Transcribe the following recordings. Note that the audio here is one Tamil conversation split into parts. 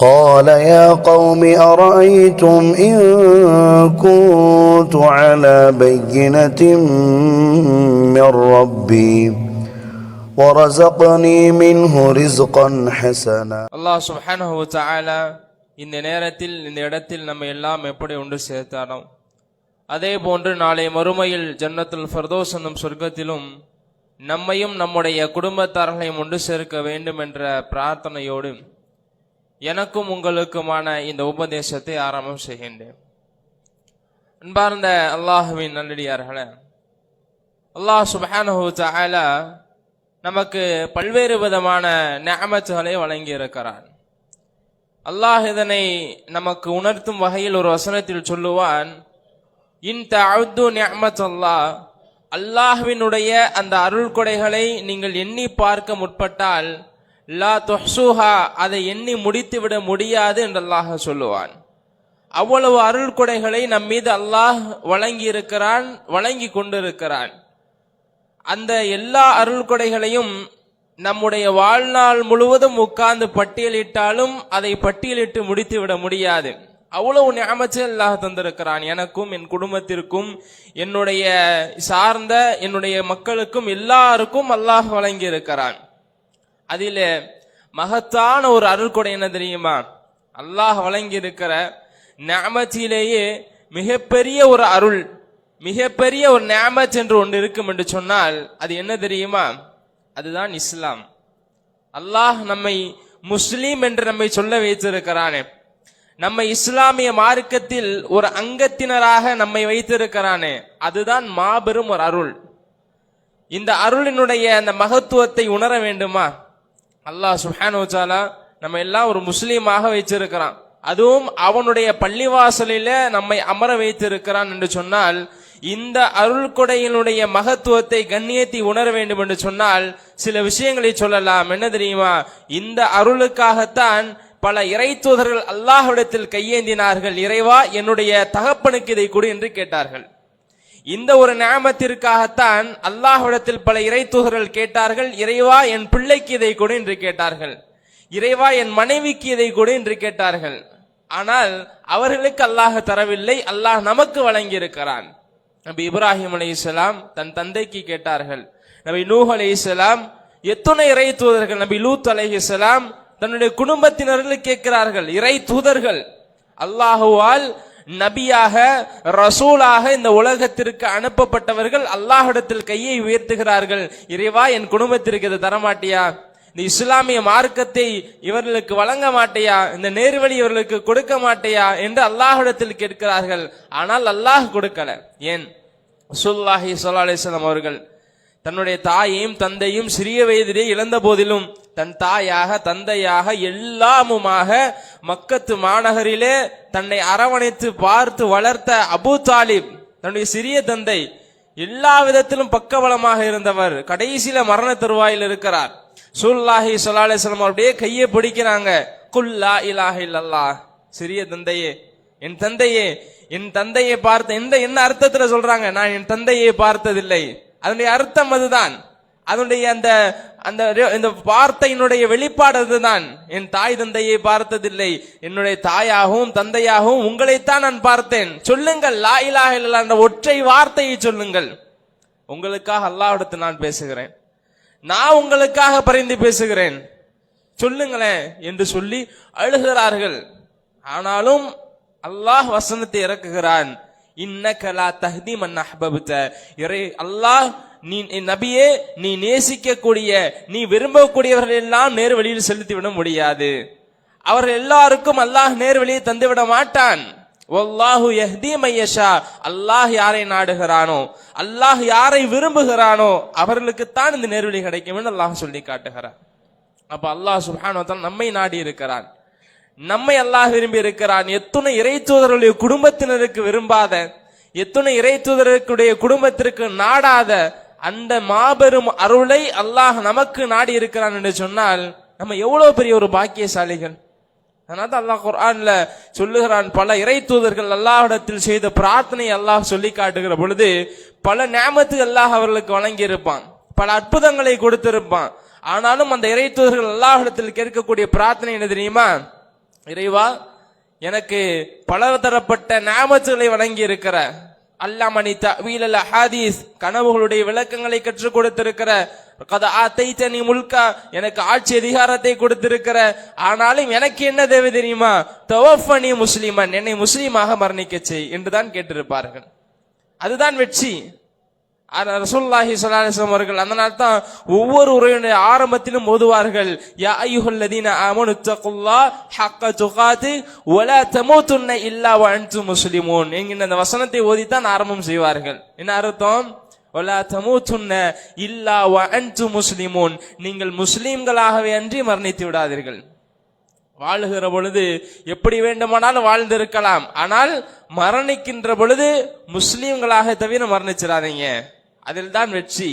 قال يا قوم أرأيتم إن كنت على بينة من ربي ورزقني منه رزقا حسنا அல்லாஹ் சுப்ஹானஹு வ தஆலா இந்த நேரத்தில் இந்த இடத்தில் நம்ம எல்லாம் எப்படி ஒன்று சேர்த்தானோ அதே போன்று நாளை மறுமையில் ஜன்னத்துல் ஃபர்தோஸ் என்னும் சொர்க்கத்திலும் நம்மையும் நம்முடைய குடும்பத்தார்களையும் ஒன்று சேர்க்க வேண்டும் என்ற பிரார்த்தனையோடு எனக்கும் உங்களுக்குமான இந்த உபதேசத்தை ஆரம்பம் செய்கின்றேன். அன்பார்ந்த அல்லாஹுவின் நல்லடியார்களே அல்லாஹ் சுபஹானுல நமக்கு பல்வேறு விதமான நியமத்துகளை வழங்கி இருக்கிறான் அல்லாஹ் இதனை நமக்கு உணர்த்தும் வகையில் ஒரு வசனத்தில் சொல்லுவான் இன் தஅது நியமத் அல்லாஹ் அல்லாஹ்வினுடைய அந்த அருள் கொடைகளை நீங்கள் எண்ணி பார்க்க முற்பட்டால் லா தொஹ்சூஹா அதை எண்ணி முடித்துவிட முடியாது என்று அல்லாஹ் சொல்லுவான். அவ்வளவு அருள் கொடைகளை நம் மீது அல்லாஹ் வழங்கி இருக்கிறான் வழங்கி கொண்டிருக்கிறான். அந்த எல்லா அருள் கொடைகளையும் நம்முடைய வாழ்நாள் முழுவதும் உட்கார்ந்து பட்டியலிட்டாலும் அதை பட்டியலிட்டு முடித்து விட முடியாது. அவ்வளவு ஞாபகம் அல்லாஹ் தந்திருக்கிறான். எனக்கும் என் குடும்பத்திற்கும் என்னுடைய சார்ந்த என்னுடைய மக்களுக்கும் எல்லாருக்கும் அல்லாஹ் வழங்கி இருக்கிறான் அதில் மகத்தான ஒரு அருள்கொடை என்ன தெரியுமா? அல்லாஹ் வழங்கி இருக்கிற ஞாபகத்திலேயே மிகப்பெரிய ஒரு அருள் மிகப்பெரிய ஒரு நியாமத் என்று ஒன்று இருக்கும் என்று சொன்னால் அது என்ன தெரியுமா? அதுதான் இஸ்லாம். அல்லாஹ் நம்மை முஸ்லீம் என்று நம்மை சொல்ல வைத்திருக்கிறானே. நம்ம இஸ்லாமிய மார்க்கத்தில் ஒரு அங்கத்தினராக நம்மை வைத்திருக்கிறானே. அதுதான் மாபெரும் ஒரு அருள். இந்த அருளினுடைய அந்த மகத்துவத்தை உணர வேண்டுமா? அல்லாஹ் சுஹானுஜாலா நம்ம எல்லாம் ஒரு முஸ்லீமாக வைத்திருக்கிறான். அதுவும் அவனுடைய பள்ளிவாசலில நம்மை அமர வைத்திருக்கிறான் என்று சொன்னால் இந்த அருள் கொடையினுடைய மகத்துவத்தை கண்ணியத்தை உணர வேண்டும் என்று சொன்னால் சில விஷயங்களை சொல்லலாம். என்ன தெரியுமா? இந்த அருளுக்காகத்தான் பல இறை தூதர்கள் அல்லாஹ்விடத்தில் கையேந்தினார்கள். இறைவா என்னுடைய தகப்பனுக்கு இதை கொடு என்று கேட்டார்கள். இந்த ஒரு நியாமத்திற்காகத்தான் அல்லாஹ்விடத்தில் பல இறை தூதர்கள் கேட்டார்கள் இறைவா என் பிள்ளைக்கு இதை கொடு என்று கேட்டார்கள். இறைவா என் மனைவிக்கு இதை கொடு என்று கேட்டார்கள். ஆனால் அவர்களுக்கு அல்லாஹ் தரவில்லை அல்லாஹ் நமக்கு வழங்கி இருக்கிறான் நபி இப்ராஹிம் அலைஹிஸ்ஸலாம் தன் தந்தைக்கு கேட்டார்கள். நபி நூஹ் அலி இஸ்லாம் எத்தனை இறை தூதர்கள்? நபி லூத் அலைஹிஸ்ஸலாம் தன்னுடைய குடும்பத்தினர்கள் கேட்கிறார்கள் இறை தூதர்கள் அல்லாஹுவால் நபியாக ரசூலாக இந்த உலகத்திற்கு அனுப்பப்பட்டவர்கள் அல்லாஹிடத்தில் கையை உயர்த்துகிறார்கள். இறைவா என் குடும்பத்திற்கு இதை தரமாட்டியா? இந்த இஸ்லாமிய மார்க்கத்தை இவர்களுக்கு வழங்க மாட்டையா? இந்த நேர்வழி இவர்களுக்கு கொடுக்க மாட்டையா? என்று அல்லாஹிடத்தில் கேட்கிறார்கள். ஆனால் அல்லாஹ் கொடுக்கல. ஏன்? சுல்லாஹி சொல்லா அலிஸ்லாம் அவர்கள் தன்னுடைய தாயையும் தந்தையும் சிறிய வயதிலே இழந்த போதிலும் தன் தாயாக தந்தையாக எல்லாமுமாக மக்கத்து மாநகரிலே தன்னை அரவணைத்து பார்த்து வளர்த்த அபு தாலிப் தன்னுடைய சிறிய தந்தை எல்லா விதத்திலும் பக்கபலமாக இருந்தவர் கடைசியில மரண தருவாயில் இருக்கிறார். சூல்லாஹி சொல்லா அப்படியே கையை பிடிக்கிறாங்க. குல்லா இலாஹ இல்லல்லா சிறிய தந்தையே என் தந்தையே என் தந்தையை பார்த்த எந்த என்ன அர்த்தத்துல சொல்றாங்க? நான் என் தந்தையை பார்த்ததில்லை. அதனுடைய அர்த்தம் அதுதான். அதனுடைய அந்த அந்த இந்த வார்த்தையினுடைய வெளிப்பாடு அதுதான். என் தாய் தந்தையை பார்த்ததில்லை. என்னுடைய தாயாகவும் தந்தையாகவும் உங்களைத்தான் நான் பார்த்தேன். சொல்லுங்கள் லா இலாஹ அந்த ஒற்றை வார்த்தையை சொல்லுங்கள். உங்களுக்காக அல்லாவிடத்து நான் பேசுகிறேன். நான் உங்களுக்காக பரிந்து பேசுகிறேன். சொல்லுங்களேன் என்று சொல்லி அழுகிறார்கள். ஆனாலும் அல்லாஹ் வசனத்தை இறக்குகிறான். இன்னகலா தஹ்தி மன் அஹ்பப்த. இறை அல்லாஹ் நீ நபியே நீ நேசிக்கக்கூடிய நீ விரும்பக்கூடியவர்கள் எல்லாம் நேர் வழியில் முடியாது. அவர்கள் எல்லாருக்கும் அல்லாஹ் நேர் வழியை மாட்டான். ஒல்லாஹு எஹ்தி மையஷா அல்லாஹ் யாரை நாடுகிறானோ அல்லாஹ் யாரை விரும்புகிறானோ அவர்களுக்குத்தான் இந்த நேர்வழி கிடைக்கும் என்று அல்லாஹ் சொல்லி காட்டுகிறான். அப்ப அல்லாஹ் சுப்ஹானஹு நம்மை நாடி இருக்கிறான். நம்மை அல்லாஹ் விரும்பி இருக்கிறான். எத்துணை இறை தூதர்களுடைய குடும்பத்தினருக்கு விரும்பாத எத்துணை இறை தூதர்களுடைய குடும்பத்திற்கு நாடாத அந்த மாபெரும் அருளை அல்லாஹ் நமக்கு நாடி இருக்கிறான் என்று சொன்னால் நம்ம எவ்வளவு பெரிய ஒரு பாக்கியசாலிகள்? அதனால தான் அல்லாஹ் குர்ஆன்ல சொல்லுகிறான் பல இறை தூதர்கள் அல்லாஹிடத்தில் செய்த பிரார்த்தனை அல்லாஹ் சொல்லி காட்டுகிற பொழுது பல நியாமத்து அல்லாஹ் அவர்களுக்கு வழங்கி இருப்பான் பல அற்புதங்களை கொடுத்திருப்பான். ஆனாலும் அந்த இறை தூதர்கள் அல்லாஹிடத்தில் கேட்கக்கூடிய பிரார்த்தனை என்ன தெரியுமா? இறைவா எனக்கு பலதரப்பட்ட நேமத்துகளை வழங்கி இருக்கிற அல்லாமணி தவீல் ஹாதீஸ் கனவுகளுடைய விளக்கங்களை கற்றுக் கொடுத்திருக்கிற கத நீ முல்கா எனக்கு ஆட்சி அதிகாரத்தை கொடுத்திருக்கிற ஆனாலும் எனக்கு என்ன தேவை தெரியுமா? தவஃபனி முஸ்லிமன் என்னை முஸ்லீமாக மரணிக்க செய் என்றுதான் கேட்டிருப்பார்கள். அதுதான் வெற்றி. ரசூல்லாஹி ரசூலுல்லாஹி அவர்கள் அதனால தான் ஒவ்வொரு உரையுடைய ஆரம்பத்திலும் ஓதுவார்கள் யா அய்யுஹல்லதீன ஆமனு தக்குல்லாஹ் ஹக்க துகாதி வலா இல்லா வ முஸ்லிமோன் என்கின்ற அந்த வசனத்தை ஓதித்தான் ஆரம்பம் செய்வார்கள். என்ன அர்த்தம்? ஒலா தமூதுன்ன இல்லா வ அன்தும் நீங்கள் முஸ்லீம்களாகவே அன்றி மரணித்து விடாதீர்கள். வாழுகிற பொழுது எப்படி வேண்டுமானாலும் வாழ்ந்திருக்கலாம் ஆனால் மரணிக்கின்ற பொழுது முஸ்லீம்களாக தவிர மரணிச்சிடாதீங்க. அதில் தான் வெற்றி.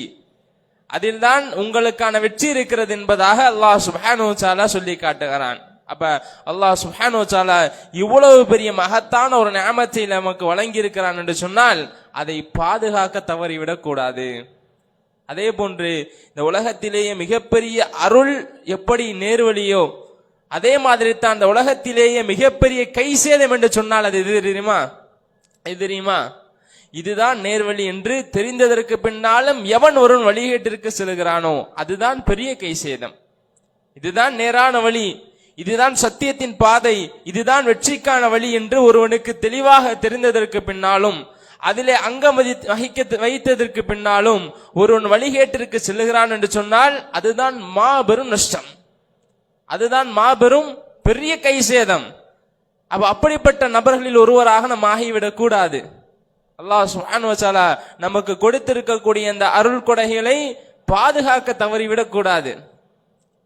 அதில் தான் உங்களுக்கான வெற்றி இருக்கிறது என்பதாக அல்லாஹ் சுஹானோ சாலா சொல்லி காட்டுகிறான். அப்ப அல்லாஹ் சுஹானோ சாலா இவ்வளவு பெரிய மகத்தான ஒரு நியமத்தை நமக்கு வழங்கி இருக்கிறான் என்று சொன்னால் அதை பாதுகாக்க தவறிவிடக் கூடாது. அதே போன்று இந்த உலகத்திலேயே மிகப்பெரிய அருள் எப்படி நேர்வழியோ அதே மாதிரி தான் இந்த உலகத்திலேயே மிகப்பெரிய கை சேதம் என்று சொன்னால் அது எது தெரியுமா? எது தெரியுமா? இதுதான் நேர்வழி என்று தெரிந்ததற்கு பின்னாலும் எவன் ஒருவன் வழிகேட்டிற்கு செல்கிறானோ அதுதான் பெரிய கை சேதம் இதுதான் நேரான வழி. இதுதான் சத்தியத்தின் பாதை. இதுதான் வெற்றிக்கான வழி என்று ஒருவனுக்கு தெளிவாக தெரிந்ததற்கு பின்னாலும் அதிலே அங்கம் வகிக்க வைத்ததற்கு பின்னாலும் ஒருவன் வழிகேட்டிற்கு செல்லுகிறான் என்று சொன்னால் அதுதான் மாபெரும் நஷ்டம். அதுதான் மாபெரும் பெரிய கை சேதம் அப்ப அப்படிப்பட்ட நபர்களில் ஒருவராக நம்ம ஆகிவிடக் கூடாது. அல்லாஹ் சுஹான் வச்சாலா நமக்கு கொடுத்திருக்கக்கூடிய அந்த அருள் கொடைகளை பாதுகாக்க தவறிவிடக் கூடாது.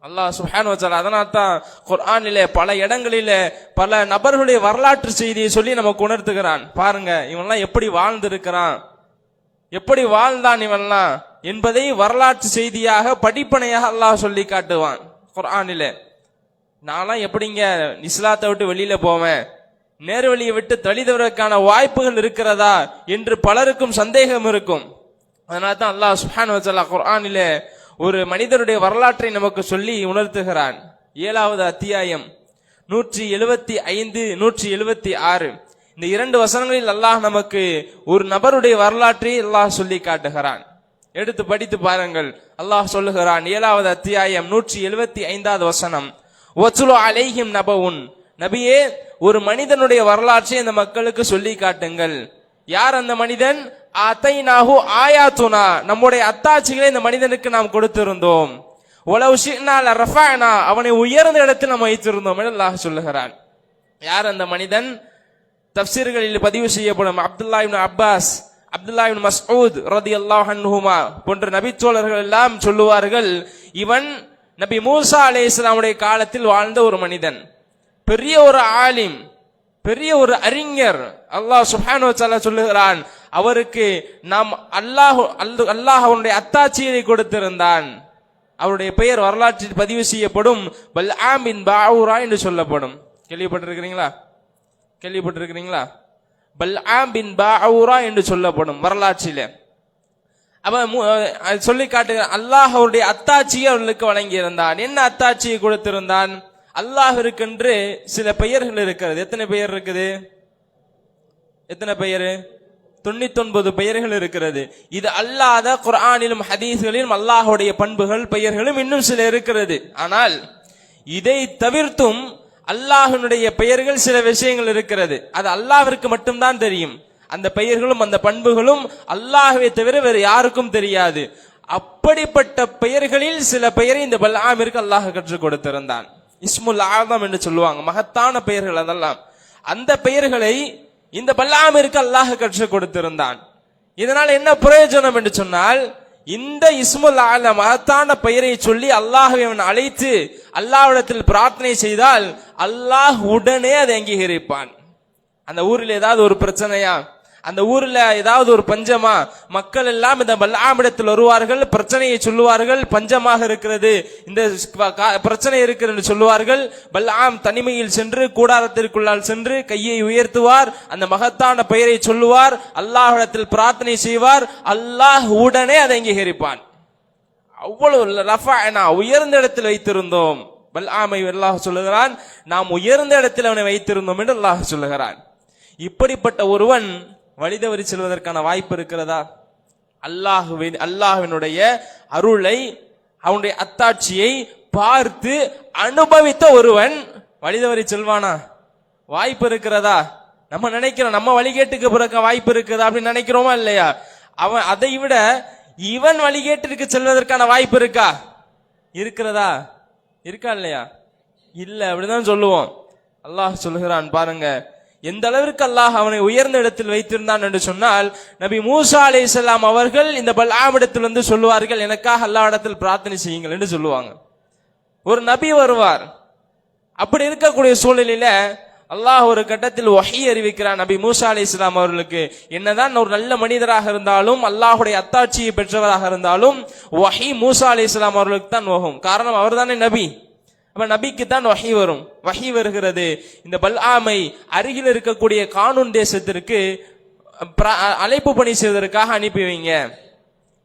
அல்லாஹ் சுப்ஹானஹு வச்சாலா அதனால தான் குர்ஆனிலே பல இடங்களிலே பல நபர்களுடைய வரலாற்று செய்தியை சொல்லி நமக்கு உணர்த்துகிறான். பாருங்க இவன்லாம் எப்படி வாழ்ந்திருக்கிறான். எப்படி வாழ்ந்தான் இவன்லாம் என்பதை வரலாற்று செய்தியாக படிப்பனையாக அல்லாஹ் சொல்லி காட்டுவான் குர்ஆனிலே. நான்லாம் எப்படிங்க இஸ்லாத்தை விட்டு வெளியில போவேன்? நேர்வழியை விட்டு தளிதவதற்கான வாய்ப்புகள் இருக்கிறதா என்று பலருக்கும் சந்தேகம் இருக்கும். அதனால தான் அல்லாஹ் சுஹான் வ தஆலா குர்ஆனிலே ஒரு மனிதருடைய வரலாற்றை நமக்கு சொல்லி உணர்த்துகிறான். ஏழாவது அத்தியாயம் நூற்றி எழுபத்தி ஐந்து நூற்றி எழுபத்தி ஆறு. இந்த இரண்டு வசனங்களில் அல்லாஹ் நமக்கு ஒரு நபருடைய வரலாற்றை அல்லாஹ் சொல்லி காட்டுகிறான். எடுத்து படித்து பாருங்கள். அல்லாஹ் சொல்லுகிறான் ஏழாவது அத்தியாயம் நூற்றி எழுபத்தி ஐந்தாவது வசனம் ஒச்சுலோ அலைஹிம் நபவுன் நபியே ஒரு மனிதனுடைய வரலாற்றை இந்த மக்களுக்கு சொல்லி காட்டுங்கள். யார் அந்த மனிதன்? அத்தைனாஹு ஆயாத்துனா. நம்முடைய அத்தாட்சிகளை இந்த மனிதனுக்கு நாம் கொடுத்திருந்தோம். உலவு ஷிக்னால ரஃபானா. அவனை உயர்ந்த இடத்தில் நாம் வைத்திருந்தோம் என்று அல்லாஹ் சொல்லுகிறான். யார் அந்த மனிதன்? தப்சீர்களில் பதிவு செய்யப்படும் Abdullah ibn Abbas Abdullah ibn Masud அல்லாஹ் அன்ஹுமா போன்ற நபிச்சோழர்கள் எல்லாம் சொல்லுவார்கள் இவன் நபி மூசா அலைஹிஸ்ஸலாமுடைய காலத்தில் வாழ்ந்த ஒரு மனிதன். பெரிய ஒரு ஆலிம் பெரிய ஒரு அறிஞர் அல்லாஹ் சுப்ஹானஹு சொல்லுகிறான் அவருக்கு நாம் அல்லாஹ் அல்லாஹ் அவனுடைய அத்தாட்சியை கொடுத்திருந்தான். அவருடைய பெயர் வரலாற்றில் பதிவு செய்யப்படும் பல்ஆம் பின் பாவுரா என்று சொல்லப்படும். கேள்விப்பட்டிருக்கிறீங்களா? கேள்விப்பட்டிருக்கிறீங்களா? பல்ஆம் பின் பாவுரா என்று சொல்லப்படும் வரலாற்றிலே. அவன் மு- சொல்லி காட்டுகிறான் அல்லாஹ் அவருடைய அத்தாட்சியை அவர்களுக்கு வழங்கியிருந்தான். என்ன அத்தாட்சியை கொடுத்திருந்தான்? அல்லாஹிற்கென்று சில பெயர்கள் இருக்கிறது. எத்தனை பெயர் இருக்குது? எத்தனை பெயர்? தொண்ணூத்தொன்பது பெயர்கள் இருக்கிறது. இது அல்லாத குர்ஆனிலும் ஹதீஸ்களிலும் அல்லாஹுடைய பண்புகள் பெயர்களும் இன்னும் சில இருக்கிறது. ஆனால் இதை தவிர்த்தும் அல்லாஹனுடைய பெயர்கள் சில விஷயங்கள் இருக்கிறது. அது அல்லாஹிற்கு மட்டும்தான் தெரியும். அந்த பெயர்களும் அந்த பண்புகளும் அல்லாஹ்வை தவிர வேறு யாருக்கும் தெரியாது. அப்படிப்பட்ட பெயர்களில் சில பெயரை இந்த பல்லாமிற்கு அல்லாஹ் கற்றுக் கொடுத்திருந்தான். இஸ்முல் ஆதம் என்று சொல்லுவாங்க. மகத்தான பெயர்கள் அதெல்லாம். அந்த பெயர்களை இந்த பல்லாமிற்கு அல்லாஹ் கற்றுக் கொடுத்திருந்தான். இதனால் என்ன பிரயோஜனம் என்று சொன்னால் இந்த இஸ்முல் ஆல மகத்தான பெயரை சொல்லி அல்லாஹை அவன் அழைத்து அல்லாஹ்விடத்தில் பிரார்த்தனை செய்தால் அல்லாஹ் உடனே அதை அங்கீகரிப்பான். அந்த ஊரில் ஏதாவது ஒரு பிரச்சனையா? அந்த ஊர்ல ஏதாவது ஒரு பஞ்சமா மக்கள் எல்லாம் இந்த பல்லாமிடத்தில் வருவார்கள் பிரச்சனையை சொல்லுவார்கள் பஞ்சமாக இருக்கிறது. இந்த கா- பிரச்சனை இருக்கிறது என்று சொல்லுவார்கள். பல்லாம் தனிமையில் சென்று கூடாரத்திற்குள்ளால் சென்று கையை உயர்த்துவார். அந்த மகத்தான பெயரை சொல்லுவார். அல்லாஹிடத்தில் பிரார்த்தனை செய்வார். அல்லாஹ் உடனே அதை அங்கீகரிப்பான். அவ்வளவு ரஃபா நான் உயர்ந்த இடத்தில் வைத்திருந்தோம். பல்லாமை அல்லாஹ் சொல்லுகிறான். நாம் உயர்ந்த இடத்தில் அவனை வைத்திருந்தோம் என்று அல்லாஹ் சொல்லுகிறான். இப்படிப்பட்ட ஒருவன் வழிதவறி செல்வதற்கான வாய்ப்பு இருக்கிறதா? அல்லாஹுவின் அல்லாஹுவினுடைய அருளை அவனுடைய அத்தாட்சியை பார்த்து அனுபவித்த ஒருவன் வழிதவறி செல்வானா? வாய்ப்பு இருக்கிறதா? நம்ம நினைக்கிறோம் நம்ம வழிகேட்டுக்கு பிறக்க வாய்ப்பு இருக்குதா அப்படின்னு நினைக்கிறோமா இல்லையா? அவன் அதை விட இவன் வழிகேட்டிற்கு செல்வதற்கான வாய்ப்பு இருக்கா? இருக்கிறதா? இருக்கா இல்லையா? இல்ல அப்படிதான் சொல்லுவோம். அல்லாஹ் சொல்லுகிறான் பாருங்க. எந்த அளவிற்கு அல்லாஹ் அவனை உயர்ந்த இடத்தில் வைத்திருந்தான் என்று சொன்னால் நபி மூசா அலைஹிஸ்ஸலாம் அவர்கள் இந்த பல்லாமிடத்தில் வந்து சொல்லுவார்கள் எனக்காக அல்லாஹ் இடத்தில் பிரார்த்தனை செய்யுங்கள் என்று சொல்லுவாங்க. ஒரு நபி வருவார். அப்படி இருக்கக்கூடிய சூழ்நிலையில அல்லாஹ் ஒரு கட்டத்தில் வஹி அறிவிக்கிறான் நபி மூசா அலி இஸ்லாம் அவர்களுக்கு. என்னதான் ஒரு நல்ல மனிதராக இருந்தாலும் அல்லாஹுடைய அத்தாட்சியை பெற்றவராக இருந்தாலும் வஹி மூசா அலி இஸ்லாம் அவர்களுக்கு தான் ஓகும் காரணம் அவர் தானே நபி. அப்ப நபிக்கு தான் வகை வரும். வகை வருகிறது. இந்த பல்ஆமை அருகில் இருக்கக்கூடிய கானூன் தேசத்திற்கு அழைப்பு பணி செய்வதற்காக அனுப்பி வைங்க.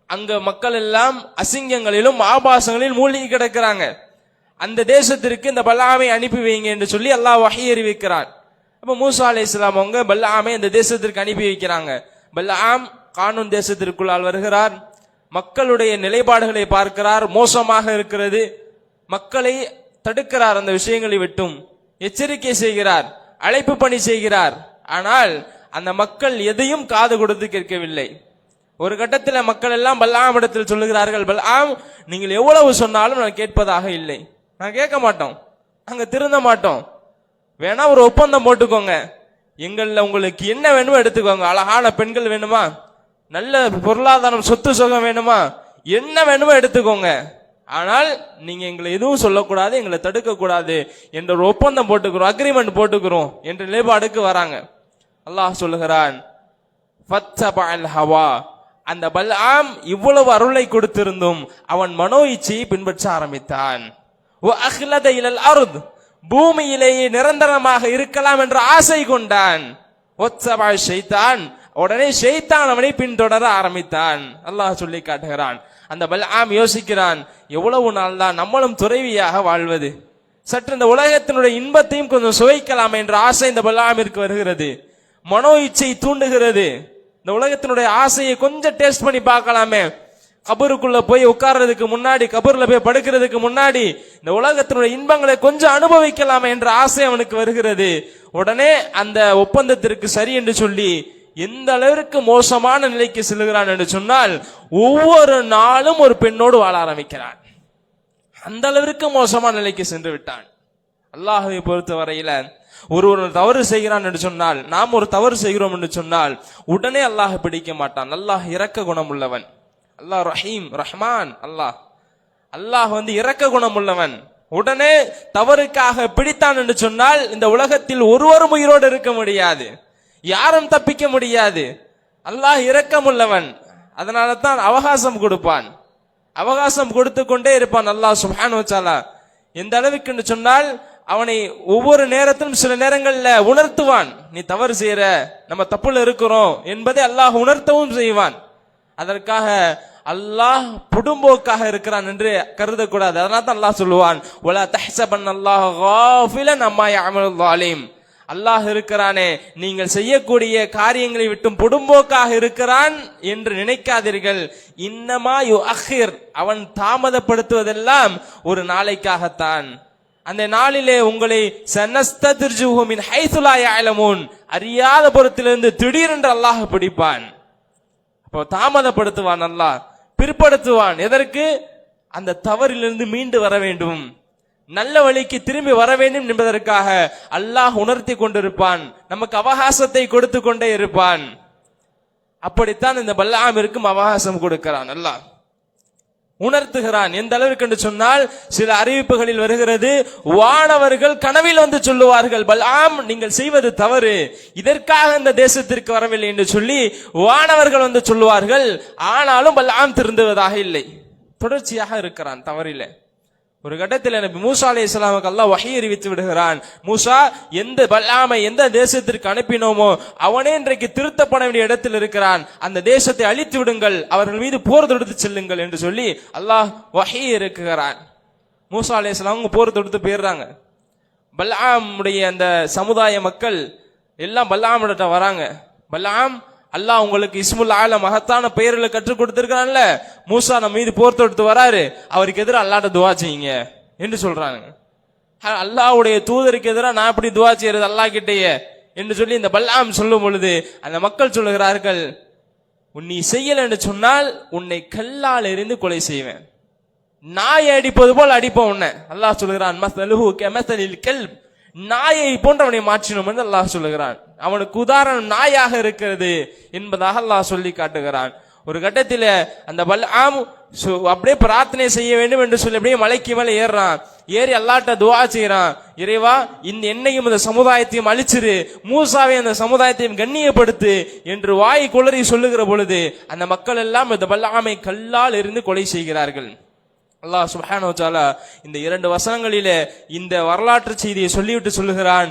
அங்க மக்கள் எல்லாம் அசிங்கங்களிலும் ஆபாசங்களில் மூழ்கி கிடக்கிறாங்க. அந்த தேசத்திற்கு இந்த பல்லாமை அனுப்பி வைங்க என்று சொல்லி அல்லாஹ் வகை அறிவிக்கிறான். அப்ப மூசா அலி இஸ்லாம் அவங்க பல்லாமை இந்த தேசத்திற்கு அனுப்பி வைக்கிறாங்க. பல்லாம் கானூன் தேசத்திற்குள்ளால் வருகிறார். மக்களுடைய நிலைப்பாடுகளை பார்க்கிறார். மோசமாக இருக்கிறது. மக்களை தடுக்கிறார் அந்த விஷயங்களை விட்டும் எச்சரிக்கை செய்கிறார் அழைப்பு பணி செய்கிறார். ஆனால் அந்த மக்கள் எதையும் காது கொடுத்து கேட்கவில்லை. ஒரு கட்டத்தில் மக்கள் எல்லாம் பல்லாம் இடத்தில் சொல்லுகிறார்கள் பல்லாம் நீங்கள் எவ்வளவு சொன்னாலும் நான் கேட்பதாக இல்லை. நான் கேட்க மாட்டோம். நாங்கள் திருந்த மாட்டோம். வேணா ஒரு ஒப்பந்தம் போட்டுக்கோங்க. எங்களில் உங்களுக்கு என்ன வேணுமோ எடுத்துக்கோங்க. அழகான பெண்கள் வேணுமா? நல்ல பொருளாதாரம் சொத்து சுகம் வேணுமா? என்ன வேணுமோ எடுத்துக்கோங்க. ஆனால் நீங்க எங்களை எதுவும் சொல்லக்கூடாது எங்களை தடுக்க கூடாது என்ற ஒரு ஒப்பந்தம் போட்டுக்கிறோம் அக்ரிமெண்ட் போட்டுக்கிறோம் என்ற நிலைப்பாடுக்கு வராங்க. அல்லாஹ் சொல்லுகிறான் ஹவா அந்த பல்ஆம் இவ்வளவு அருளை கொடுத்திருந்தும் அவன் மனோ இச்சையை பின்பற்ற ஆரம்பித்தான். பூமியிலேயே நிரந்தரமாக இருக்கலாம் என்ற ஆசை கொண்டான். ஒத்தபா ஷெய்தான் உடனே ஷெய்தான் அவனை பின்தொடர ஆரம்பித்தான். அல்லாஹ் சொல்லி காட்டுகிறான் அந்த பல்ஆம் யோசிக்கிறான் எவ்வளவு நாள் தான் நம்மளும் துறைவியாக வாழ்வது? சற்று இந்த உலகத்தினுடைய இன்பத்தையும் கொஞ்சம் சுவைக்கலாம் என்ற ஆசை இந்த பல்லாமிற்கு வருகிறது. மனோ இச்சை தூண்டுகிறது. இந்த உலகத்தினுடைய ஆசையை கொஞ்சம் டேஸ்ட் பண்ணி பார்க்கலாமே. கபருக்குள்ள போய் உட்கார்றதுக்கு முன்னாடி கபூர்ல போய் படுக்கிறதுக்கு முன்னாடி இந்த உலகத்தினுடைய இன்பங்களை கொஞ்சம் அனுபவிக்கலாமே என்ற ஆசை அவனுக்கு வருகிறது. உடனே அந்த ஒப்பந்தத்திற்கு சரி என்று சொல்லி எந்த அளவிற்கு மோசமான நிலைக்கு செல்கிறான் என்று சொன்னால் ஒவ்வொரு நாளும் ஒரு பெண்ணோடு வாழ ஆரம்பிக்கிறான். அந்த அளவிற்கு மோசமான நிலைக்கு சென்று விட்டான். அல்லாஹுவை பொறுத்த வரையில ஒரு ஒரு தவறு செய்கிறான் என்று சொன்னால் நாம் ஒரு தவறு செய்கிறோம் என்று சொன்னால் உடனே அல்லாஹ் பிடிக்க மாட்டான். அல்லாஹ் இறக்க குணம் உள்ளவன் அல்லாஹ் ரஹீம் ரஹ்மான் அல்லாஹ். அல்லாஹ் வந்து இறக்க குணம் உள்ளவன் உடனே தவறுக்காக பிடித்தான் என்று சொன்னால் இந்த உலகத்தில் ஒருவரும் உயிரோடு இருக்க முடியாது. யாரும் தப்பிக்க முடியாது. அல்லாஹ் இரக்கமுள்ளவன். அதனால தான் அவகாசம் கொடுப்பான். அவகாசம் கொடுத்து கொண்டே இருப்பான் அல்லாஹ் சுஹானு சாலா எந்த அளவுக்கு என்று சொன்னால் அவனை ஒவ்வொரு நேரத்திலும் சில நேரங்கள்ல உணர்த்துவான். நீ தவறு செய்யற நம்ம தப்புல இருக்கிறோம் என்பதை அல்லாஹ் உணர்த்தவும் செய்வான். அதற்காக அல்லாஹ் புடும்போக்காக இருக்கிறான் என்று கருதக்கூடாது. அதனால தான் அல்லாஹ் சொல்லுவான் ஒலா தஹ்சபன் அல்லாஹ் அம்மா அமலுல்லாலிம் அல்லாஹ் இருக்கிறானே நீங்கள் செய்யக்கூடிய காரியங்களை விட்டும் புடும்போக்காக இருக்கிறான் என்று நினைக்காதீர்கள். இன்னமா யு அஹிர் அவன் தாமதப்படுத்துவதெல்லாம் ஒரு நாளைக்காகத்தான். அந்த நாளிலே உங்களை சனஸ்தின் ஹைசுலாய யஅலமூன் அறியாத புறத்திலிருந்து திடீரென்று அல்லாஹ் பிடிப்பான். அப்போ தாமதப்படுத்துவான் அல்லாஹ் பிற்படுத்துவான். எதற்கு? அந்த தவறிலிருந்து மீண்டு வர வேண்டும். நல்ல வழிக்கு திரும்பி வர வேண்டும் என்பதற்காக அல்லாஹ் உணர்த்தி கொண்டிருப்பான். நமக்கு அவகாசத்தை கொடுத்து கொண்டே இருப்பான். அப்படித்தான் இந்த பல்லாமிற்கும் அவகாசம் கொடுக்கிறான் அல்லாஹ். உணர்த்துகிறான். எந்த அளவிற்கு என்று சொன்னால் சில அறிவிப்புகளில் வருகிறது வானவர்கள் கனவில் வந்து சொல்லுவார்கள் பலாம் நீங்கள் செய்வது தவறு. இதற்காக இந்த தேசத்திற்கு வரவில்லை என்று சொல்லி வானவர்கள் வந்து சொல்லுவார்கள். ஆனாலும் பல்லாம் திருந்துவதாக இல்லை. தொடர்ச்சியாக இருக்கிறான் தவறில்லை ஒரு கட்டத்தில் நபி மூசா அலி இஸ்லாமுக்கு அல்லாஹ் வகை அறிவித்து விடுகிறான். மூசா எந்த பல்லாமை எந்த தேசத்திற்கு அனுப்பினோமோ அவனே இன்றைக்கு திருத்தப்பட வேண்டிய இடத்தில் இருக்கிறான். அந்த தேசத்தை அழித்து விடுங்கள் அவர்கள் மீது போர் தொடுத்து செல்லுங்கள் என்று சொல்லி அல்லாஹ் வகை இருக்குகிறான் மூசா அலி இஸ்லாம் போர் தொடுத்து போயிடுறாங்க. பல்லாமுடைய அந்த சமுதாய மக்கள் எல்லாம் பல்லாமிட்ட வராங்க. பல்லாம் அல்லாஹ் உங்களுக்கு இஸ்முல் ஆல மகத்தான பெயர்களை கற்றுக் கொடுத்திருக்கான்ல மூசா நம்ம மீது போர் தொடுத்து வராரு. அவருக்கு எதிராக அல்லாட்ட துவா செய்யுங்க என்று சொல்றாங்க அல்லாவுடைய தூதருக்கு எதிராக நான் எப்படி துவா செய்யறது அல்லாஹ் கிட்டேயே என்று சொல்லி இந்த பல்லாம் சொல்லும் பொழுது அந்த மக்கள் சொல்லுகிறார்கள் உன் நீ செய்யல என்று சொன்னால் உன்னை கல்லால் எறிந்து கொலை செய்வேன். நாயை அடிப்பது போல் அடிப்போம் உன்னை. அல்லாஹ் சொல்லுகிறான் மஸ்தலுஹு கமஸ்தலில் கெல்ப். நாயை போன்றவனை மாற்றினோம் என்று அல்லாஹ் சொல்லுகிறான். அவனுக்கு உதாரணம் நாயாக இருக்கிறது என்பதாக அல்லாஹ் சொல்லி காட்டுகிறான். ஒரு கட்டத்தில் அந்த பல்ஆம் சு- அப்படியே பிரார்த்தனை செய்ய வேண்டும் என்று சொல்லி அப்படியே மலைக்கு மேலே ஏறுறான். ஏறி அல்லாட்ட துவா செய்கிறான் இறைவா இந்த என்னையும் இந்த சமுதாயத்தையும் அழிச்சிரு. மூசாவை அந்த சமுதாயத்தையும் கண்ணியப்படுத்து என்று வாய் குளறி சொல்லுகிற பொழுது அந்த மக்கள் எல்லாம் இந்த பல்லாமை கல்லால் இருந்து கொலை செய்கிறார்கள். அல்லாஹ் சுஹானோ ஜாலா இந்த இரண்டு வசனங்களிலே இந்த வரலாற்று செய்தியை சொல்லிவிட்டு சொல்லுகிறான்.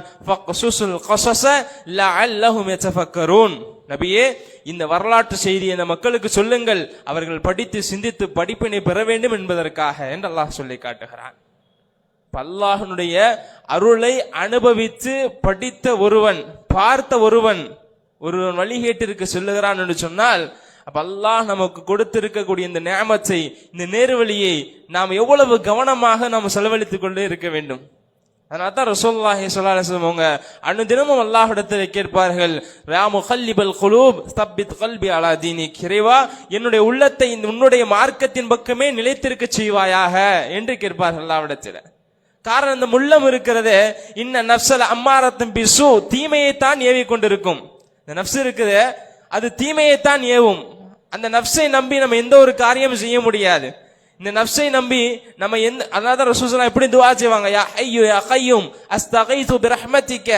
நபியே இந்த வரலாற்று செய்தியை இந்த மக்களுக்கு சொல்லுங்கள். அவர்கள் படித்து சிந்தித்து படிப்பினை பெற வேண்டும் என்பதற்காக என்று அல்லாஹ் சொல்லி காட்டுகிறான். பல்லாஹனுடைய அருளை அனுபவித்து படித்த ஒருவன் பார்த்த ஒருவன் ஒருவன் வழிகேட்டிற்கு சொல்லுகிறான் என்று சொன்னால் அப்ப அல்லாஹ் நமக்கு கொடுத்திருக்கக்கூடிய இந்த நேமத்தை இந்த நேர்வழியை நாம் எவ்வளவு கவனமாக நாம் செலவழித்துக் கொண்டே இருக்க வேண்டும். அதனால தான் ரசூலுல்லாஹி ஸல்லல்லாஹு அலைஹி வஸல்லம் அவங்க அனுதினமும் அல்லாஹ்விடத்தில் கேட்பார்கள் ராமு கல்லிபல் குலூப் ஸ்தப்பித் கல்பி அலா தீனி கிரைவா என்னுடைய உள்ளத்தை இந்த உன்னுடைய மார்க்கத்தின் பக்கமே நிலைத்திருக்க செய்வாயாக என்று கேட்பார்கள் அல்லாவிடத்தில் காரணம் இந்த முள்ளம் இருக்கிறது இன்ன நப்சல் அம்மாரத்தம் பிசு தீமையைத்தான் ஏவி கொண்டிருக்கும். இந்த நப்சு இருக்குது அது தீமையைத்தான் ஏவும். அந்த நப்சை நம்பி நம்ம எந்த ஒரு காரியமும் செய்ய முடியாது. இந்த நப்சை நம்பி நம்ம எந்த அதாவது ரசூசலா எப்படி துவா செய்வாங்க? யா ஐயோ யா கையும் அஸ்தகைது பிரஹ்மத்திக்க.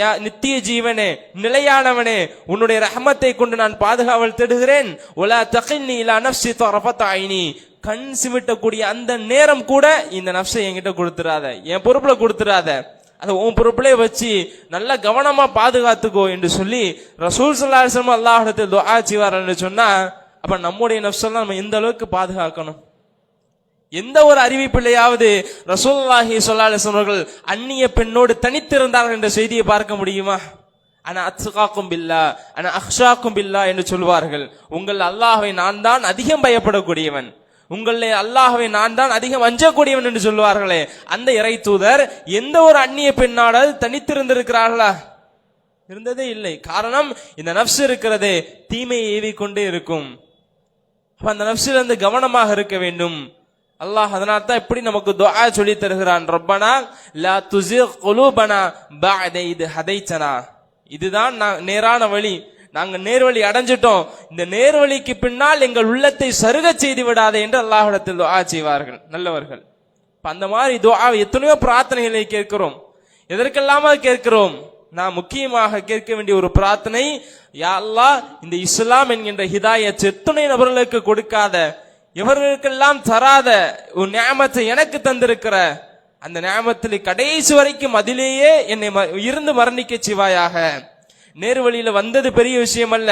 யா நித்திய ஜீவனே நிலையானவனே உன்னுடைய ரஹமத்தை கொண்டு நான் பாதுகாவல் தேடுகிறேன். ஒலா தகின்னி இலா நப்சி தொரபத்தாயினி கண் சிமிட்டக்கூடிய அந்த நேரம் கூட இந்த நப்சை என்கிட்ட கொடுத்துடாத என் பொறுப்புல கொடுத்துடாத அதை உன் பொறுப்புலே வச்சு நல்லா கவனமா பாதுகாத்துக்கோ என்று சொல்லி ரசூல் சல்லாஹம் அல்லாஹிடத்தில் துவா செய்வார் என்று சொன்னா அப்ப நம்முடைய நப்செல்லாம் நம்ம எந்த அளவுக்கு பாதுகாக்கணும்? எந்த ஒரு அறிவிப்பிலையாவது ரசூலுல்லாஹி ஸல்லல்லாஹு அவர்கள் அந்நிய பெண்ணோடு தனித்திருந்தார்கள் என்ற செய்தியை பார்க்க முடியுமா? ஆனா அத்காக்கும் பில்லா ஆனா அக்ஷாக்கும் பில்லா என்று சொல்வார்கள். உங்கள் அல்லாஹை நான் தான் அதிகம் பயப்படக்கூடியவன். உங்களை அல்லாஹவை நான் தான் அதிகம் அஞ்சக்கூடியவன் என்று சொல்வார்களே அந்த இறை தூதர் எந்த ஒரு அந்நிய பெண்ணாடாவது தனித்திருந்திருக்கிறார்களா? இருந்ததே இல்லை. காரணம் இந்த நப்சு இருக்கிறதே தீமையை ஏவிக்கொண்டே இருக்கும். அப்ப அந்த நப்சில் இருந்து கவனமாக இருக்க வேண்டும். அல்லாஹ் அதனால தான் எப்படி நமக்கு துஆ சொல்லி தருகிறான். ரப்பனா லா துஸிக் குலூபனா பஅத இது ஹதைச்சனா இதுதான் நான் நேரான வழி. நாங்க நேர்வழி அடைஞ்சிட்டோம். இந்த நேர்வழிக்கு பின்னால் எங்கள் உள்ளத்தை சருக செய்து விடாதே என்று அல்லாஹிடத்தில் துஆ செய்வார்கள். நல்லவர்கள். இப்ப அந்த மாதிரி துஆ எத்தனையோ பிரார்த்தனைகளை கேட்கிறோம். எதற்கெல்லாம கேட்கிறோம்? நான் முக்கியமாக கேட்க வேண்டிய ஒரு பிரார்த்தனை யாழ்லா இந்த இஸ்லாம் என்கின்ற ஹிதாயத் எத்தனை நபர்களுக்கு கொடுக்காத இவர்களுக்கெல்லாம் தராத ஒரு நியமத்தை எனக்கு தந்திருக்கிற அந்த நியமத்தில் கடைசி வரைக்கும் அதிலேயே என்னை இருந்து மரணிக்க சிவாயாக நேர்வழியில வந்தது பெரிய விஷயம் அல்ல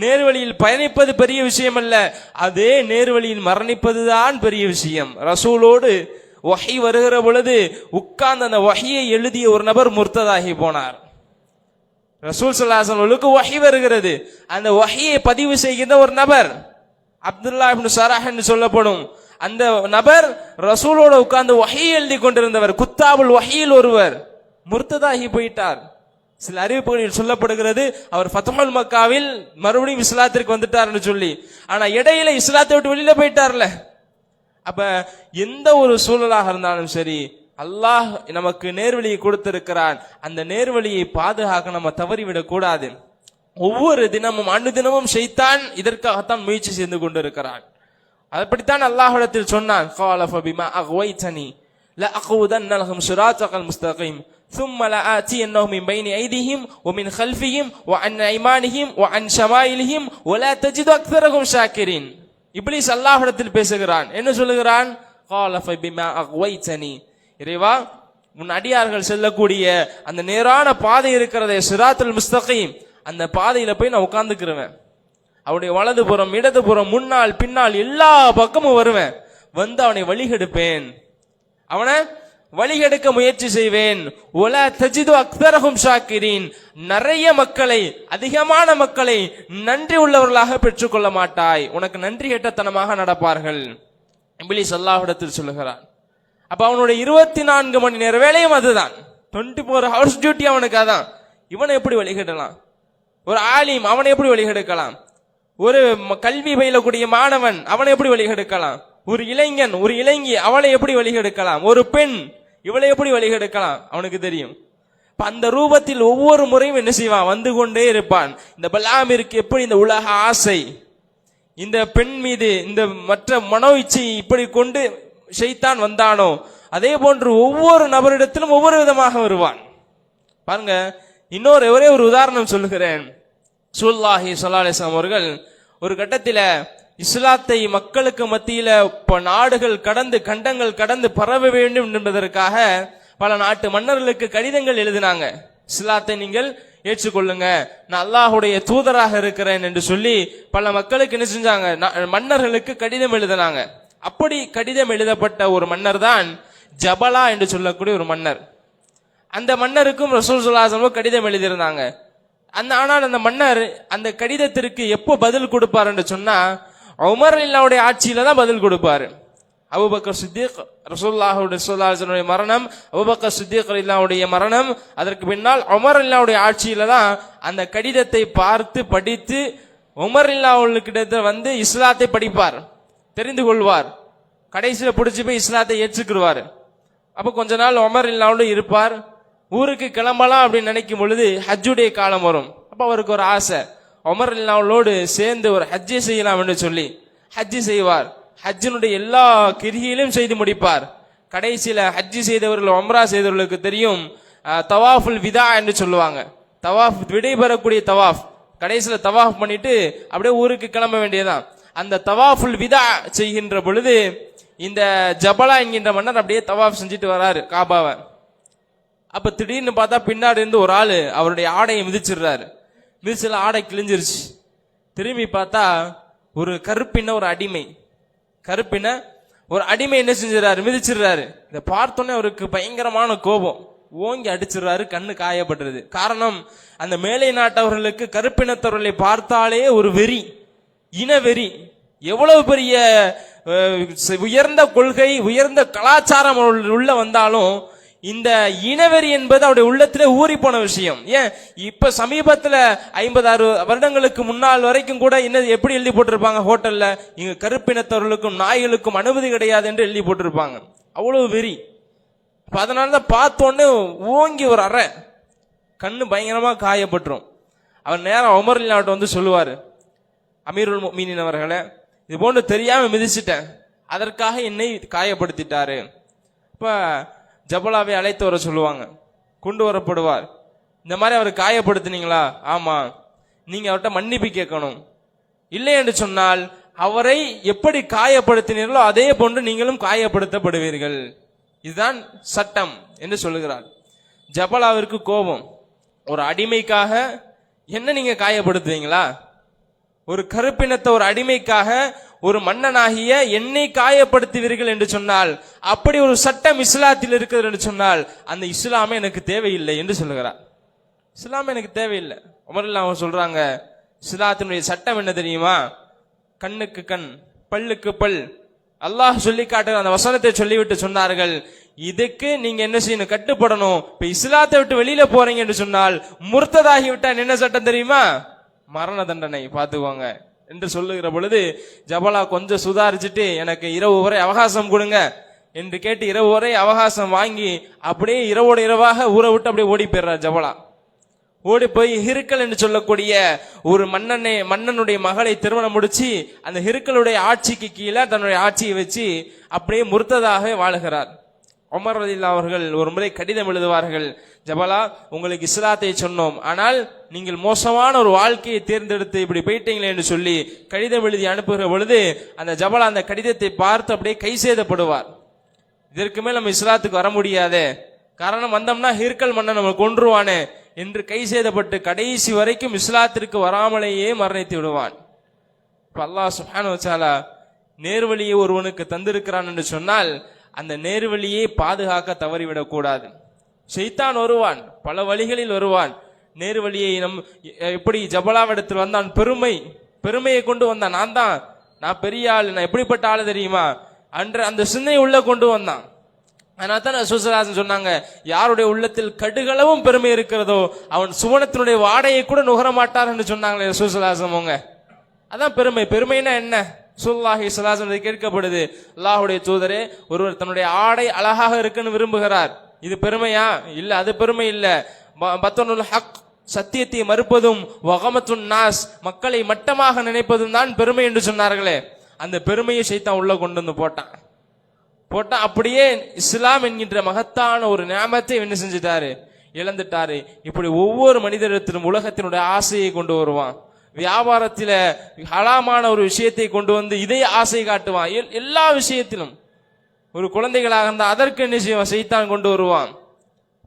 நேர்வழியில் பயணிப்பது பெரிய விஷயம் அல்ல அதே நேர்வழியில் மரணிப்பதுதான் பெரிய விஷயம். ரசூலோடு வகை வருகிற பொழுது உட்கார்ந்து அந்த வகையை எழுதிய ஒரு நபர் முர்த்ததாகி போனார். ரசூல் சல்லாசனுக்கு வஹி வருகிறது. அந்த வஹியை பதிவு செய்கிற ஒரு நபர் அப்துல்லா இப்னு சராஹ் என்று சொல்லப்படும். அந்த நபர் ரசூலோட உட்கார்ந்து வஹி எழுதி கொண்டிருந்தவர் குத்தாபுல் வஹியில் ஒருவர். முர்த்ததாகி போயிட்டார். சில அறிவிப்புகளில் சொல்லப்படுகிறது அவர் ஃபத்ஹுல் மக்காவில் மறுபடியும் இஸ்லாத்திற்கு வந்துட்டார்னு சொல்லி. ஆனா இடையில இஸ்லாத்தை விட்டு வெளியில போயிட்டார்ல. அப்ப எந்த ஒரு சூழலாக இருந்தாலும் சரி அல்லாஹ் நமக்கு நேர்வழியை கொடுத்திருக்கிறான் அந்த நேர்வழியை பாதுகாக்க நம்ம தவறிவிடக் கூடாது ஒவ்வொரு தினமும் அன்று தினமும் ஷைத்தான் இதற்காகத்தான் முயற்சி செய்து கொண்டிருக்கிறான் அப்படித்தான் அல்லாஹ்விடத்தில் சொன்னான் قال فبما اغويتني لاقودن لهم صراطك المستقيم ثم لآتينهم من بين أيديهم ومن خلفهم وعن أيمانهم وعن شمائلهم ولا تجد أكثرهم شاكرين இப்ளீஸ் அல்லாஹ்விடத்தில் பேசுகிறான் என்ன சொல்லுகிறான் قال فبما اغويتني இறைவா உன் அடியார்கள் செல்லக்கூடிய அந்த நேரான பாதை இருக்கிறதே சிராத்துல் முஸ்தகையும் அந்த பாதையில போய் நான் உட்காந்துக்கிருவேன் அவனுடைய வலதுபுறம் இடதுபுறம் முன்னால் பின்னால் எல்லா பக்கமும் வருவேன். வந்து அவனை வழிகெடுப்பேன் அவனை வழிகெடுக்க முயற்சி செய்வேன். ஒல தஜிது அக்தரகும் ஷாக்கிரீன். நிறைய மக்களை அதிகமான மக்களை நன்றி உள்ளவர்களாக பெற்றுக்கொள்ள மாட்டாய். உனக்கு நன்றி கெட்டத்தனமாக நடப்பார்கள். இபிலிஸ் அல்லாஹ்விடத்தில் சொல்லுகிறான் அப்ப அவனுடைய இருபத்தி நான்கு மணி நேர வேலையும் அதுதான். டுவெண்ட்டி ஃபோர் ஹவர்ஸ் டியூட்டி அவனுக்கு அதான். இவனை எப்படி வழிகட்டலாம்? ஒரு ஆலிம் அவனை எப்படி வழிகெடுக்கலாம்? ஒரு கல்வி பயிலக்கூடிய மாணவன் அவனை எப்படி வழிகெடுக்கலாம்? ஒரு இளைஞன் ஒரு இளைஞி அவளை எப்படி வழிகெடுக்கலாம்? ஒரு பெண் இவளை எப்படி வழிகெடுக்கலாம்? அவனுக்கு தெரியும். அந்த ரூபத்தில் ஒவ்வொரு முறையும் என்ன செய்வான்? வந்து கொண்டே இருப்பான். இந்த பலாமிற்கு எப்படி இந்த உலக ஆசை இந்த பெண் மீது இந்த மற்ற மனோ இச்சை இப்படி கொண்டு ஷைத்தான் வந்தானோ அதே போன்று ஒவ்வொரு நபரிடத்திலும் ஒவ்வொரு விதமாக வருவான். பாருங்க இன்னொரு ஒரே ஒரு உதாரணம் சொல்லுகிறேன். சுல்லாஹி சொல்லாலேசம் அவர்கள் ஒரு கட்டத்தில் இஸ்லாத்தை மக்களுக்கு மத்தியில இப்போ நாடுகள் கடந்து கண்டங்கள் கடந்து பரவ வேண்டும் என்பதற்காக பல நாட்டு மன்னர்களுக்கு கடிதங்கள் எழுதினாங்க. இஸ்லாத்தை நீங்கள் ஏற்றுக்கொள்ளுங்க. நான் அல்லாஹுடைய தூதராக இருக்கிறேன் என்று சொல்லி பல மக்களுக்கு என்ன செஞ்சாங்க? மன்னர்களுக்கு கடிதம் எழுதினாங்க. அப்படி கடிதம் எழுதப்பட்ட ஒரு மன்னர் தான் ஜபலா என்று சொல்லக்கூடிய ஒரு மன்னர். அந்த மன்னருக்கும் ரசூல் சுல்லாசமும் கடிதம் எழுதியிருந்தாங்க. அந்த ஆனால் அந்த மன்னர் அந்த கடிதத்திற்கு எப்போ பதில் கொடுப்பார் என்று சொன்னா உமர் இல்லாவுடைய ஆட்சியில தான் பதில் கொடுப்பாரு. அபுபக்கர் சித்திக் ரசூல்லாஹுடைய சுல்லாசனுடைய மரணம் அபுபக்கர் சித்திக் இல்லாவுடைய மரணம் அதற்கு பின்னால் உமர் இல்லாவுடைய ஆட்சியில தான் அந்த கடிதத்தை பார்த்து படித்து உமர் இல்லாவுக்கிட்ட வந்து இஸ்லாத்தை படிப்பார். தெரிந்து கொள்வார். கடைசியில் பிடிச்சி போய் இஸ்லாத்தை ஏற்றுக்கிடுவார். அப்போ கொஞ்ச நாள் ஒமர் இல்லாமலும் இருப்பார். ஊருக்கு கிளம்பலாம் அப்படின்னு நினைக்கும் பொழுது ஹஜ்ஜுடைய காலம் வரும். அப்போ அவருக்கு ஒரு ஆசை. ஒமர் இல்லாமலோடு சேர்ந்து ஒரு ஹஜ்ஜை செய்யலாம் என்று சொல்லி ஹஜ்ஜி செய்வார். ஹஜ்ஜினுடைய எல்லா கிரியிலும் செய்து முடிப்பார். கடைசியில் ஹஜ்ஜி செய்தவர்கள் ஒம்ரா செய்தவர்களுக்கு தெரியும் தவாஃபுல் விதா என்று சொல்லுவாங்க. தவாஃப் விடைபெறக்கூடிய தவாஃப். கடைசியில் தவாஃப் பண்ணிட்டு அப்படியே ஊருக்கு கிளம்ப வேண்டியதான் அந்த தவாஃபுல் விதா செய்கின்ற பொழுது இந்த ஜபலா என்கின்ற மன்னர் அப்படியே தவாஃப் செஞ்சுட்டு வராரு காபாவை. அப்ப திடீர்னு பார்த்தா பின்னாடி இருந்து ஒரு ஆள் அவருடைய ஆடையை மிதிச்சிடுறாரு. மிதிச்சல ஆடை கிழிஞ்சிருச்சு. திரும்பி பார்த்தா ஒரு கருப்பின ஒரு அடிமை. கருப்பின ஒரு அடிமை என்ன செஞ்சிடறாரு? மிதிச்சிடுறாரு. இதை பார்த்தோன்னே அவருக்கு பயங்கரமான கோபம். ஓங்கி அடிச்சிடுறாரு கண்ணு காயப்படுறது. காரணம் அந்த மேலை நாட்டவர்களுக்கு கருப்பினத்தவர்களை பார்த்தாலே ஒரு வெறி. இனவெறி எவ்வளவு பெரிய உயர்ந்த கொள்கை உயர்ந்த கலாச்சாரம் உள்ள வந்தாலும் இந்த இனவெறி என்பது அவருடைய உள்ளத்துல ஊறி போன விஷயம். ஏன்? இப்ப சமீபத்துல ஐம்பது வருடங்களுக்கு முன்னால் வரைக்கும் கூட என்ன எப்படி எழுதி போட்டிருப்பாங்க ஹோட்டல்ல? இங்க கருப்பினத்தவர்களுக்கும் நாய்களுக்கும் அனுமதி கிடையாது என்று எழுதி போட்டிருப்பாங்க. அவ்வளவு வெறி. அதனாலதான் பார்த்தோன்னே ஓங்கி ஒரு அறை. கண்ணு பயங்கரமா காயப்பட்டுரும். அவர் நேரம் உமர் வந்து சொல்லுவாரு. அமீருல் மீனின் அவர்களே இது போன்று தெரியாம மிதிச்சிட்டேன். அதற்காக என்னை காயப்படுத்திட்டாரு. இப்ப ஜபலாவை அழைத்து வர சொல்லுவாங்க. கொண்டு வரப்படுவார். இந்த மாதிரி அவர் காயப்படுத்தினீங்களா? ஆமா. நீங்க அவர்கிட்ட மன்னிப்பு கேட்கணும். இல்லை என்று சொன்னால் அவரை எப்படி காயப்படுத்தினீர்களோ அதே போன்று நீங்களும் காயப்படுத்தப்படுவீர்கள். இதுதான் சட்டம் என்று சொல்லுகிறார். ஜபலாவிற்கு கோபம். ஒரு அடிமைக்காக என்ன நீங்க காயப்படுத்துவீங்களா? ஒரு கருப்பினத்த ஒரு அடிமைக்காக ஒரு மன்னனாகிய என்னை காயப்படுத்துவீர்கள் என்று சொன்னால் அப்படி ஒரு சட்டம் இஸ்லாத்தில் இருக்கிறது என்று சொன்னால் அந்த இஸ்லாமே எனக்கு தேவையில்லை என்று சொல்லுகிறார். இஸ்லாம் எனக்கு தேவையில்லை. உமரில் அவங்க சொல்றாங்க இஸ்லாத்தினுடைய சட்டம் என்ன தெரியுமா? கண்ணுக்கு கண் பல்லுக்கு பல். அல்லாஹ் சொல்லி காட்டுற அந்த வசனத்தை சொல்லிவிட்டு சொன்னார்கள் இதுக்கு நீங்க என்ன செய்யணும்? கட்டுப்படணும். இப்ப இஸ்லாத்தை விட்டு வெளியில போறீங்க என்று சொன்னால் முர்த்ததாகி விட்டால் என்ன சட்டம் தெரியுமா? மரண தண்டனை பார்த்துக்கோங்க என்று சொல்லுகிற பொழுது ஜபலா கொஞ்சம் சுதாரிச்சுட்டு எனக்கு இரவு வரை அவகாசம் கொடுங்க. என்று கேட்டு இரவு வரை அவகாசம் வாங்கி அப்படியே இரவோடு இரவாக ஊரை விட்டு அப்படியே ஓடி போயிடுறார் ஜபலா. ஓடி போய் ஹிருக்கல் என்று சொல்லக்கூடிய ஒரு மன்னனை மன்னனுடைய மகளை திருமணம் முடிச்சு அந்த ஹிருக்களுடைய ஆட்சிக்கு கீழே தன்னுடைய ஆட்சியை வச்சு அப்படியே முர்த்ததாக வாழுகிறார். ஒமர் அவர்கள் ஒரு முறை கடிதம் எழுதுவார்கள் ஜபலா உங்களுக்கு இஸ்லாத்தை சொன்னோம். ஆனால் நீங்கள் மோசமான ஒரு வாழ்க்கையை தேர்ந்தெடுத்து இப்படி போயிட்டீங்களே என்று சொல்லி கடிதம் எழுதி அனுப்புகிற பொழுது அந்த ஜபலா அந்த கடிதத்தை பார்த்து அப்படியே கை சேதப்படுவார். இதற்கு மேல் நம்ம இஸ்லாத்துக்கு வர முடியாது. காரணம் வந்தோம்னா ஹிர்கல் மன்னன் நம்ம கொன்றுவானே என்று கை சேதப்பட்டு கடைசி வரைக்கும் இஸ்லாத்திற்கு வராமலேயே மரணித்து விடுவான். இப்போ அல்லாஹ் சுப்ஹானஹு வச்சாலா நேர்வழியை ஒருவனுக்கு தந்திருக்கிறான் என்று சொன்னால் அந்த நேர்வழியை பாதுகாக்க தவறிவிடக்கூடாது. செய்தான் வருவான் பல வழிகளில் வருவான். நேர்வழியை நம் எப்படி ஜபலாவிடத்தில் வந்தான்? பெருமை பெருமையை கொண்டு வந்தான். நான் தான் நான் பெரிய ஆள் நான் எப்படிப்பட்ட ஆள் தெரியுமா? அன்ற அந்த சிந்தனை உள்ள கொண்டு வந்தான். அதனால தான் சுசராசன் சொன்னாங்க யாருடைய உள்ளத்தில் கடுகளவும் பெருமை இருக்கிறதோ அவன் சுவனத்தினுடைய வாடையை கூட நுகர மாட்டார் என்று சொன்னாங்களே சுசராசன் அவங்க. அதான் பெருமை. பெருமைனா என்ன? சுல்லாஹி சலாசன் கேட்கப்படுது. அல்லாஹுடைய தூதரே ஒருவர் தன்னுடைய ஆடை அழகாக இருக்குன்னு விரும்புகிறார். இது பெருமையா? இல்ல அது பெருமை இல்ல. ப- பத்தனுல் ஹக் சத்தியத்தை மறுப்பதும் வகமத்துன் நாஸ் மக்களை மட்டமாக நினைப்பதும் தான் பெருமை என்று சொன்னார்களே. அந்த பெருமையை சைத்தான் உள்ள கொண்டு வந்து போட்டான். போட்டா அப்படியே இஸ்லாம் என்கின்ற மகத்தான ஒரு நியாமத்தை என்ன செஞ்சுட்டாரு? இழந்துட்டாரு. இப்படி ஒவ்வொரு மனிதரிடத்திலும் உலகத்தினுடைய ஆசையை கொண்டு வருவான். வியாபாரத்தில ஹலாமான ஒரு விஷயத்தை கொண்டு வந்து இதே ஆசை காட்டுவான். எல்- எல்லா விஷயத்திலும். ஒரு குழந்தைகளாக இருந்தால் அதற்கு என்ன செய்வான்? செய்தான் கொண்டு வருவான்.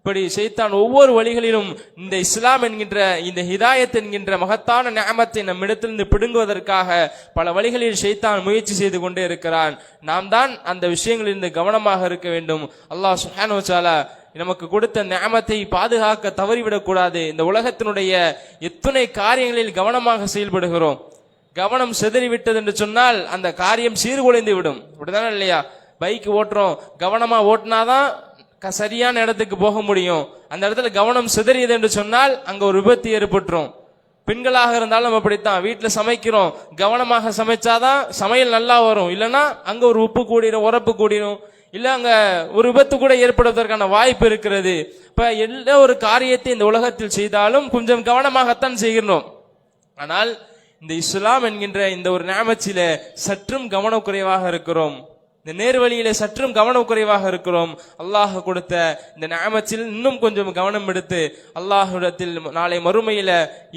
இப்படி செய்தான் ஒவ்வொரு வழிகளிலும் இந்த இஸ்லாம் என்கின்ற இந்த ஹிதாயத் என்கின்ற மகத்தான நியமத்தை நம்மிடத்திலிருந்து பிடுங்குவதற்காக பல வழிகளில் செய்தான் முயற்சி செய்து கொண்டே இருக்கிறான். நாம் தான் அந்த விஷயங்களிலிருந்து கவனமாக இருக்க வேண்டும். அல்லாஹ் சுஹானு நமக்கு கொடுத்த நியமத்தை பாதுகாக்க தவறிவிடக்கூடாது இந்த உலகத்தினுடைய எத்தனை காரியங்களில் கவனமாக செயல்படுகிறோம். கவனம் சிதறிவிட்டது என்று சொன்னால் அந்த காரியம் சீர்குலைந்து விடும். அப்படிதானே இல்லையா? பைக் ஓட்டுறோம். கவனமா ஓட்டினாதான் சரியான இடத்துக்கு போக முடியும். அந்த இடத்துல கவனம் சிதறியது என்று சொன்னால் அங்க ஒரு விபத்து ஏற்பட்டுரும். பெண்களாக இருந்தாலும் அப்படித்தான். வீட்டுல சமைக்கிறோம். கவனமாக சமைச்சாதான் சமையல் நல்லா வரும். இல்லைன்னா அங்க ஒரு உப்பு கூடிடும் உரப்பு கூடிரும். இல்ல அங்க ஒரு விபத்து கூட ஏற்படுவதற்கான வாய்ப்பு இருக்கிறது. இப்ப எல்லா ஒரு காரியத்தை இந்த உலகத்தில் செய்தாலும் கொஞ்சம் கவனமாகத்தான் செய்கிறோம் ஆனால் இந்த இஸ்லாம் என்கின்ற இந்த ஒரு ஞாபகத்தில சற்றும் கவனக்குறைவாக இருக்கிறோம். இந்த நேர்வழியில சற்றும் கவனக்குறைவாக இருக்கிறோம் அல்லாஹ் கொடுத்த இந்த ஞாபகத்தில் இன்னும் கொஞ்சம் கவனம் எடுத்து அல்லாஹ்விடத்தில் நாளை மறுமையில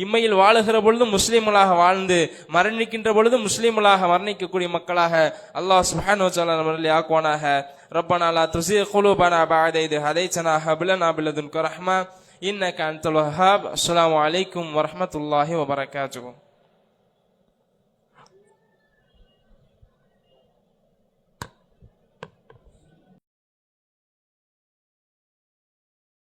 இம்மையில் வாழுகிற பொழுதும் முஸ்லீம்களாக வாழ்ந்து மரணிக்கின்ற பொழுதும் முஸ்லீம்களாக மரணிக்கக்கூடிய மக்களாக அல்லாஹ் சுப்ஹானஹு வ தஆலா நம்மளை ஆக்குவானாக ربنا لا تزغ قلوبنا بعد إذ هديتنا هب لنا من لدنك رحمة إنك أنت الوهاب السلام عليكم ورحمة الله وبركاته